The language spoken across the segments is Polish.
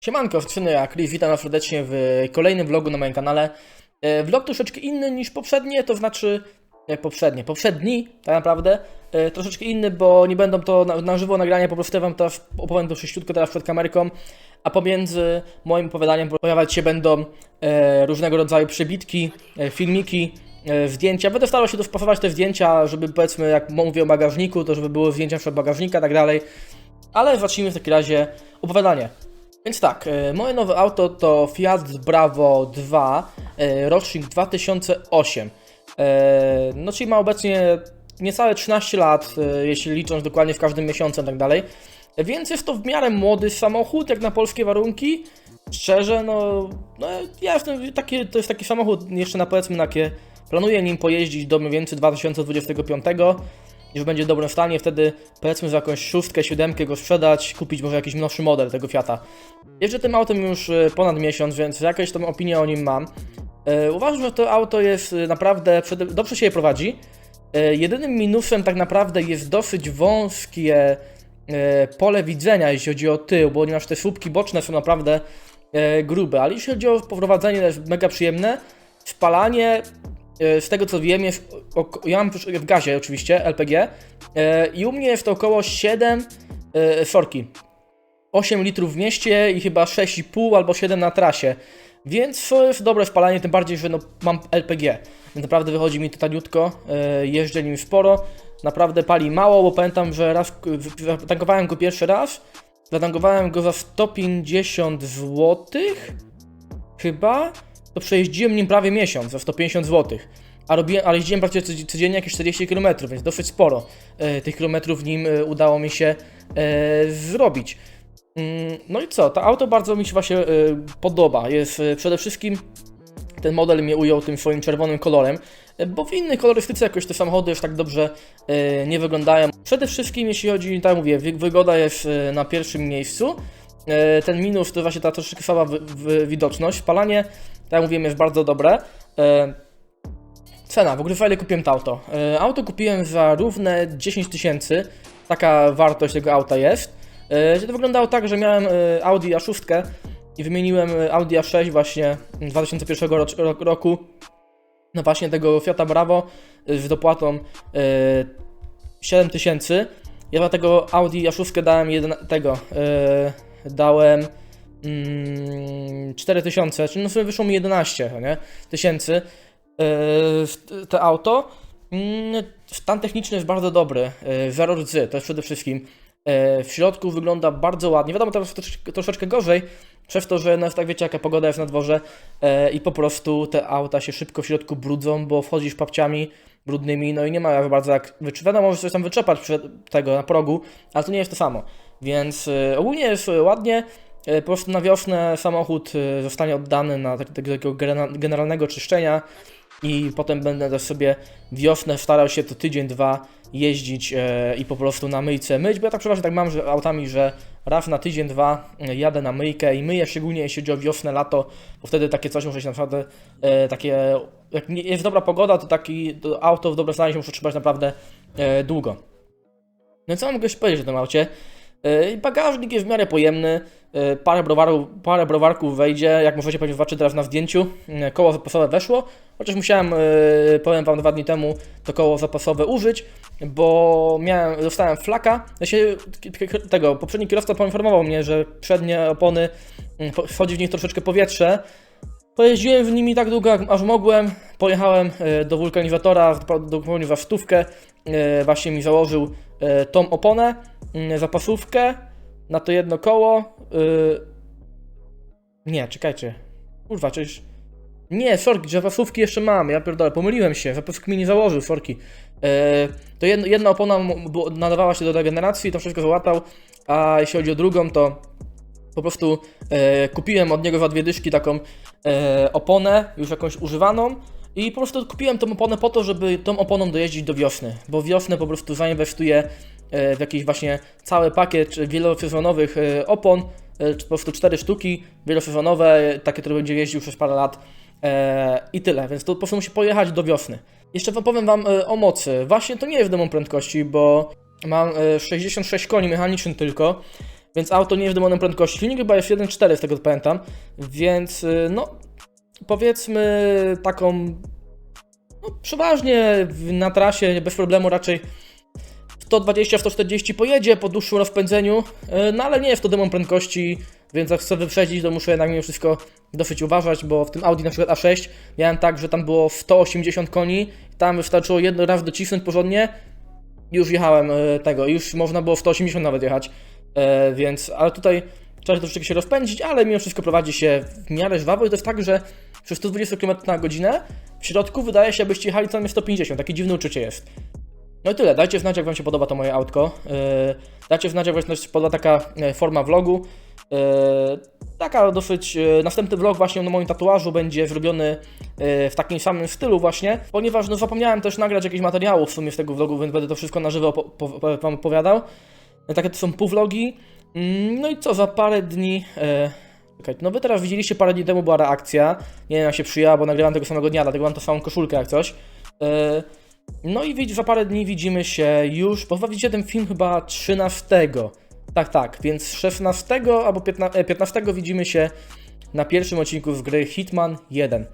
Siemanko, strony ja, Chris, witam was serdecznie w kolejnym vlogu na moim kanale. E, Vlog troszeczkę inny niż poprzednie, to znaczy e, poprzednie, poprzedni tak naprawdę, e, troszeczkę inny, bo nie będą to na, żywo nagrania, po prostu wam teraz opowiem to sześciutko teraz przed kamerką, a pomiędzy moim opowiadaniem pojawiać się będą różnego rodzaju przebitki, e, filmiki, zdjęcia. Będę starał się dopasować te zdjęcia, żeby powiedzmy, jak mówię o bagażniku, to żeby były zdjęcia przed bagażnika i tak dalej. Ale zacznijmy w takim razie opowiadanie. Więc tak, e, moje nowe auto to Fiat Bravo 2, e, rocznik 2008. E, No czyli ma obecnie niecałe 13 lat, jeśli licząc dokładnie w każdym miesiącu i tak dalej. Więc jest to w miarę młody samochód, jak na polskie warunki. Szczerze, no, no ja jestem taki, to jest taki samochód jeszcze na powiedzmy na jakie planuję nim pojeździć do mniej więcej 2025 już będzie w dobrym stanie, wtedy powiedzmy za jakąś szóstkę, siódemkę go sprzedać, kupić może jakiś nowszy model tego Fiata. Jeżdżę tym autem już e, ponad miesiąc, więc jakąś tam opinię o nim mam. E, Uważam, że to auto jest e, naprawdę, dobrze się je prowadzi. E, Jedynym minusem tak naprawdę jest dosyć wąskie e, pole widzenia, jeśli chodzi o tył, bo ponieważ te słupki boczne są naprawdę grube, ale jeśli chodzi o poprowadzenie, to jest mega przyjemne. Spalanie, z tego co wiem, jest. Ja mam w gazie oczywiście, LPG. e, I u mnie jest to około 7 e, sorki. 8 litrów w mieście i chyba 6,5 albo 7 na trasie. Więc jest dobre spalanie, tym bardziej, że no, mam LPG. Naprawdę wychodzi mi to taniutko, e, jeżdżę nim sporo. Naprawdę pali mało, bo pamiętam, że raz tankowałem go pierwszy raz. Zatankowałem go za 150 zł. Chyba. To przejeździłem nim prawie miesiąc za 150 zł. A robiłem, ale jeździłem praktycznie codzi- codziennie jakieś 40 km, więc dosyć sporo e, tych kilometrów nim e, udało mi się e, zrobić. Mm, No i co? To auto bardzo mi się właśnie e, podoba. Jest e, przede wszystkim ten model mnie ujął tym swoim czerwonym kolorem, e, bo w innej kolorystyce jakoś te samochody już tak dobrze e, nie wyglądają. Przede wszystkim jeśli chodzi, tak mówię, wy- wygoda jest e, na pierwszym miejscu. E, Ten minus to właśnie ta troszeczkę słaba wy- wy- widoczność. Spalanie, tak jak mówiłem, jest bardzo dobre. E, Cena, w ogóle fajnie kupiłem to auto. E, Auto kupiłem za równe 10 tysięcy. Taka wartość tego auta jest. To wyglądało tak, że miałem Audi A6 i wymieniłem Audi A6 właśnie 2001 rocz- ro- roku na właśnie tego Fiata Bravo z dopłatą e, 7 tysięcy. Ja dla tego Audi A6 dałem jeden, tego dałem mm, 4 tysiące, czyli no sobie wyszło mi 11 nie? tysięcy e, w- te auto. Mm, Stan techniczny jest bardzo dobry. e, Zero rdzy, to jest przede wszystkim. E, W środku wygląda bardzo ładnie. Wiadomo, teraz troszeczkę, troszeczkę gorzej, przez to, że no, tak wiecie, jaka pogoda jest na dworze e, i po prostu te auta się szybko w środku brudzą, bo wchodzisz papciami brudnymi, no i nie ma bardzo jak wycz... Wiadomo, że coś tam wyczepać przed tego na progu, ale to nie jest to samo. Więc e, ogólnie jest e, ładnie. E, Po prostu na wiosnę samochód e, zostanie oddany na tak- takiego genera- generalnego czyszczenia i potem będę też sobie wiosnę starał się to tydzień, dwa jeździć i po prostu na myjce myć, bo ja tak przeważnie tak mam, że autami, że raz na tydzień, dwa jadę na myjkę i myję, szczególnie jeśli chodzi o wiosnę, lato, bo wtedy takie coś muszę się naprawdę, takie, jak nie jest dobra pogoda, to taki to auto w dobre stanie się muszę trzymać naprawdę e, długo. No i co mogę jeszcze powiedzieć o tym aucie? E, Bagażnik jest w miarę pojemny, e, parę, browarów, parę browarków wejdzie, jak możecie pewnie zobaczyć teraz na zdjęciu. E, Koło zapasowe weszło, chociaż musiałem, e, powiem Wam dwa dni temu, to koło zapasowe użyć, bo miałem, dostałem flaka. Ja się, tego, poprzedni kierowca poinformował mnie, że przednie opony, mm, wchodzi w nich troszeczkę powietrze. Pojeździłem w nimi tak długo, jak aż mogłem. Pojechałem e, do wulkanizatora, dopełnił stówkę. E, Właśnie mi założył e, tą oponę, mm, zapasówkę na to jedno koło. Nie, czekajcie. Kurwa, czyż... Nie, sorki, zapasówki jeszcze mam, ja pierdolę, pomyliłem się, zapasówki mi nie założył, sorki. To jedna, jedna opona nadawała się do regeneracji, to wszystko załatał, a jeśli chodzi o drugą, to po prostu kupiłem od niego za dwie dyszki taką e, oponę, już jakąś używaną i po prostu kupiłem tą oponę po to, żeby tą oponą dojeździć do wiosny, bo wiosnę po prostu zainwestuję e, w jakiś właśnie cały pakiet wielosezonowych e, opon, e, po prostu cztery sztuki wielosezonowe, takie, które będzie jeździł przez parę lat i tyle, więc to po prostu musi pojechać do wiosny. Jeszcze powiem wam o mocy. Właśnie to nie jest demon prędkości, bo mam e, 66 koni mechanicznych tylko, więc auto nie jest demonem prędkości. Silnik chyba jest 1.4 z tego co pamiętam, więc y, no powiedzmy taką no, przeważnie w- na trasie bez problemu raczej 120-140 pojedzie po dłuższym rozpędzeniu, y, no ale nie jest to demon prędkości, więc jak chcę wyprzedzić, to muszę jednak mimo wszystko dosyć uważać, bo w tym Audi na przykład A6 miałem tak, że tam było 180 koni, tam wystarczyło jedno raz docisnąć porządnie, już jechałem y, tego, już można było w 180 nawet jechać, E, więc, ale tutaj trzeba troszeczkę się rozpędzić, ale mimo wszystko prowadzi się w miarę żwawo i to jest tak, że przy 120 km na godzinę w środku wydaje się, abyście jechali co najmniej 150, takie dziwne uczucie jest. No i tyle, dajcie znać jak Wam się podoba to moje autko, Yy, dajcie znać jak Wam się podoba taka e, forma vlogu, Yy, taka dosyć, e, następny vlog właśnie na moim tatuażu będzie zrobiony e, w takim samym stylu właśnie, ponieważ no zapomniałem też nagrać jakieś materiałów w sumie z tego vlogu, więc będę to wszystko na żywo Wam opowiadał. E, Takie to są półvlogi. Mm, No i co, za parę dni. E, czekajcie, no wy teraz widzieliście parę dni temu była reakcja. Nie wiem jak się przyjęła, bo nagrywam tego samego dnia, dlatego mam tą samą koszulkę jak coś. E, no i za parę dni widzimy się już, bo widzicie ten film chyba 13. Tak, tak, więc 16 albo 15, e, 15 widzimy się na pierwszym odcinku z gry Hitman 1.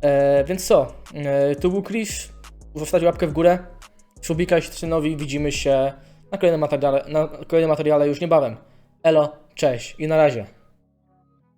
E, więc co, e, tu był Chris, zostawić łapkę w górę, subika i synowi, widzimy się na kolejnym materiale, na kolejnym materiale już niebawem. Elo, cześć i na razie.